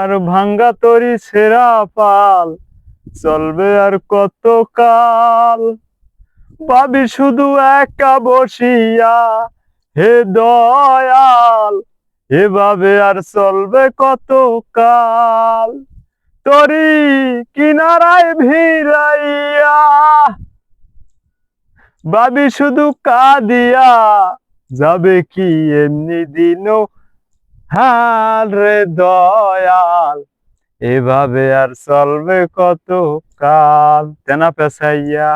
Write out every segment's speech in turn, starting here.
আর ভাঙ্গা তরি সেরা পাল, চলবে আর কত কাল ভাবি শুধু একা বসিয়া, হে দয়াল, এভাবে আর চলবে কত কাল তরি কিনারায় ভিড়াইয়া ভাবি শুধু কাঁদিয়া, যাবে কি এমনি দিনও হাল রে দয়াল, এভাবে আর চলবে কত কাল? তেনা পেশাইয়া।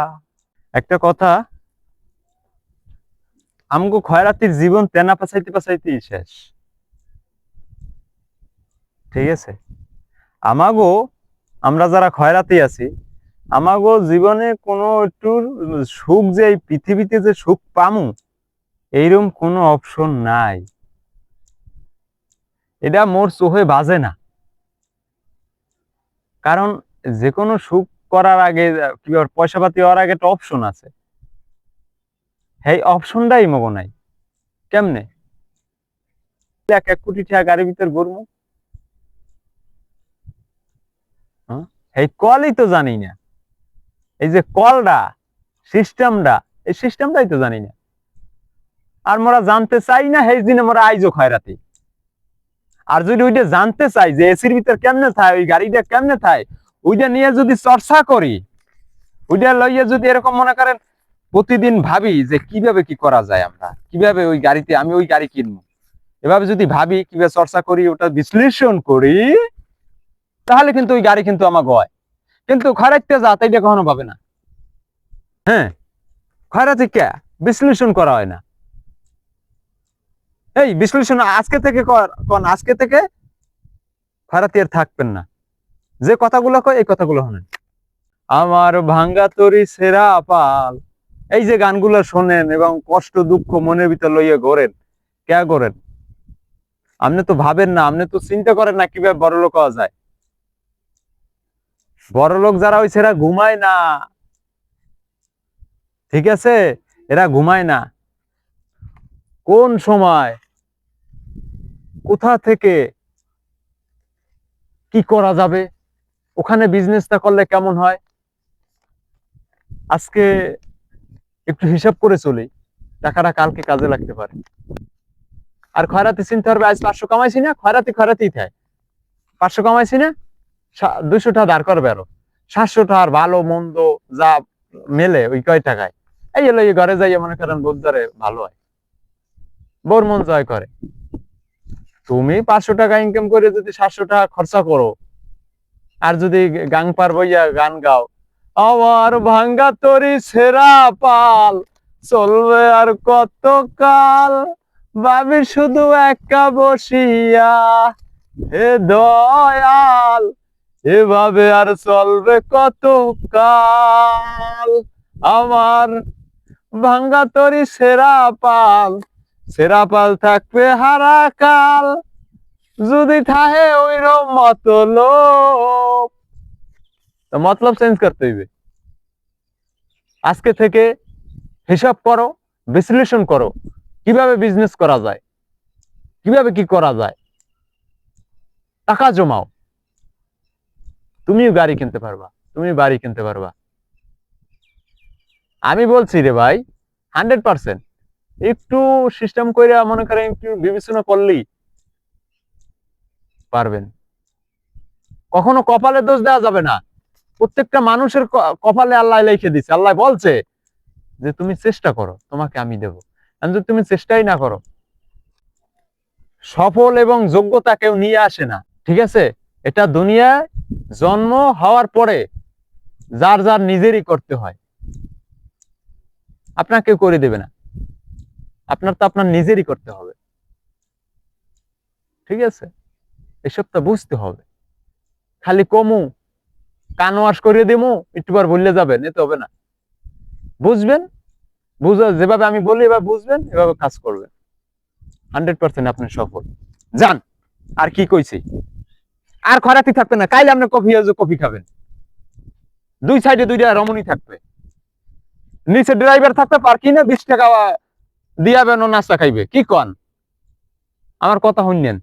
একটা কথা, আমগো খয়রাতির জীবন তেনা পেছাইতে পেছাইতেই শেষ। ঠিক আছে? আমাগো, আমরা যারা খয়রাতি আছি, আমাগো জীবনে কোনো একটু সুখ যে এই পৃথিবীতে যে সুখ পামু এইরকম কোনো অপশন নাই। এটা মোর চোখে বাজে না। কারণ যে কোনো সুখ করার আগে পয়সা পাতি হওয়ার আগে একটা অপশন আছে। এই অপশনটাই মগো নাই। কেমনে? এক এক কোটি টাকা গাড়ির ভিতর হ্যাঁ? এই কলই তো জানি না। এই যে কলটা সিস্টেমটা এই সিস্টেমটাই তো জানি না। আর মোরা জানতে চাই না সেই দিনে মোরা আইজো খয়রাতি আর যদি ওইটা জানতে চাই যে এসির ভিতর কেমনে থাকে ওই গাড়িটা কেমনে থাকে ওইটা নিয়ে যদি চর্চা করি, ওইটা লইয়া যদি এরকম মনে করেন প্রতিদিন ভাবি যে কীভাবে কি করা যায় আমরা, কীভাবে ওই গাড়িতে আমি ওই গাড়ি কিনবো? এভাবে যদি ভাবি, কীভাবে চর্চা করি, ওটা বিশ্লেষণ করি, তাহলে কিন্তু ওই গাড়ি কিন্তু আমার গয় কিন্তু খরাইতে যা তাইটা কখনো পাবে না। হ্যাঁ খরাতে কে? বিশ্লেষণ করা হয় না। এই বিশ্লেষণ আজকে থেকে কর আজকে থেকে আর থাকবেন না। যে কথাগুলো কয়, এই কথাগুলো শোনেন। আমার ভাঙ্গা তরি সেরা পাল। এই যে গানগুলো শোনেন এবং কষ্ট, দুঃখ মনের ভিতর লইয়ে গড়েন কে গড়েন? আপনি তো ভাবেন না, আপনি তো চিন্তা করেন না কীভাবে বড় লোক হওয়া যায়। বড় লোক যারা হয়েছে এরা ঘুমায় না। ঠিক আছে? এরা ঘুমায় না। কোন সময় কোথা থেকে কি করা যাবে? ওখানে বিজনেসটা করলে কেমন হয়? আজকে একটু হিসাব করে চলি, টাকাটা কালকে কাজে লাগতে পারে। আর খয়রাতি চিনতে পারবে, আজ পাঁচশো কামাইছি না, খয়রাতি খয়রাতি থাকে পাঁচশো কামাইছি না দুইশো টাকা দাঁড় করবে আরও। সাতশো টাকার ভালো মন্দ যা মেলে ওই কয় টাকায়। এই এলো এই ঘরে যাইয়ে মনে করেন বোধরে ভালো হয়। বোর মন জয় করে। তুমি পাঁচশো টাকা ইনকাম করে যদি সাতশো টাকা খরচা করো, আর যদি গাং পার বইয়া গান গাও, আমার ভাঙ্গা তরি সেরা পাল, চলবে আর কত কাল ভাবি শুধু একা বসিয়া, হে দয়াল, এভাবে আর চলবে কত কাল আমার ভাঙ্গা তরি সেরা পাল সেরা পাল থাকবে হারা কাল। যদি থাহে ওইরকম মতলব। মতলব চেঞ্জ করতে হইবে। আজকে থেকে হিসাব করো, বিশ্লেষণ করো, কীভাবে বিজনেস করা যায়, কীভাবে কি করা যায়। টাকা জমাও। তুমিও গাড়ি কিনতে পারবা তুমি বাড়ি কিনতে পারবা। আমি বলছি রে ভাই হান্ড্রেড পার্সেন্ট একটু সিস্টেম করে মনে করেন একটু বিবেচনা করলেই পারবেন। কখনো কপালে দোষ দেওয়া যাবে না। প্রত্যেকটা মানুষের কপালে আল্লাহ লিখে দিচ্ছে আল্লাহ বলছে যে তুমি চেষ্টা করো, তোমাকে আমি দেব। যদি তুমি চেষ্টাই না করো, সফল এবং যোগ্যতা কেউ নিয়ে আসে না। ঠিক আছে? এটা দুনিয়ায় জন্ম হওয়ার পরে যার যার নিজেরই করতে হয়। আপনাকে করে দেবে না। আপনার তো আপনার নিজেরই করতে হবে। ঠিক আছে? এসব তো বুঝতে হবে। খালি কমু, কান ওয়াশ করিয়ে দিমু, একটু বার বললে যাবেন এতে হবে না। বুঝবেন? বুঝা, যেভাবে আমি বলি, এভাবে বুঝবেন, এভাবে কাজ করবেন। হান্ড্রেড পার্সেন্ট আপনি সফল। যান, আর কি কইছি? আর খরাতি থাকবে না, কাইলে আপনি কফি কফি খাবেন। দুই সাইডে দুইটা রমণী থাকবে। নিচে ড্রাইভার থাকতে পারকি না বিশ টাকা দিয়াবেন নাস্তা খাইবে। কি কন? আমার কথা শুনলেন।